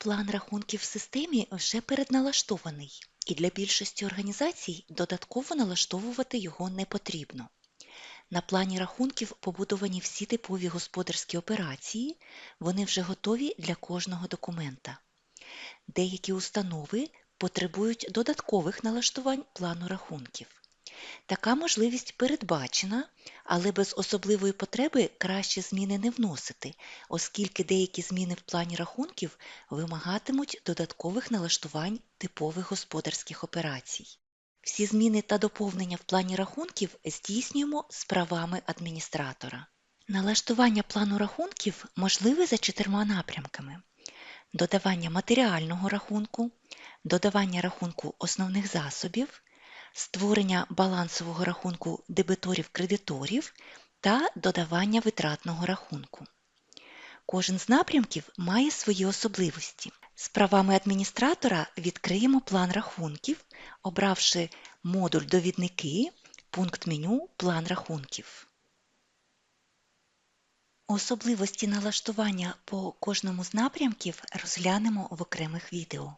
План рахунків в системі вже передналаштований, і для більшості організацій додатково налаштовувати його не потрібно. На плані рахунків побудовані всі типові господарські операції, вони вже готові для кожного документа. Деякі установи потребують додаткових налаштувань плану рахунків. Така можливість передбачена, але без особливої потреби краще зміни не вносити, оскільки деякі зміни в плані рахунків вимагатимуть додаткових налаштувань типових господарських операцій. Всі зміни та доповнення в плані рахунків здійснюємо з правами адміністратора. Налаштування плану рахунків можливе за чотирма напрямками: додавання матеріального рахунку, додавання рахунку основних засобів, створення балансового рахунку дебиторів-кредиторів та додавання витратного рахунку. Кожен з напрямків має свої особливості. З правами адміністратора відкриємо план рахунків, обравши модуль Довідники, пункт меню План рахунків. Особливості налаштування по кожному з напрямків розглянемо в окремих відео.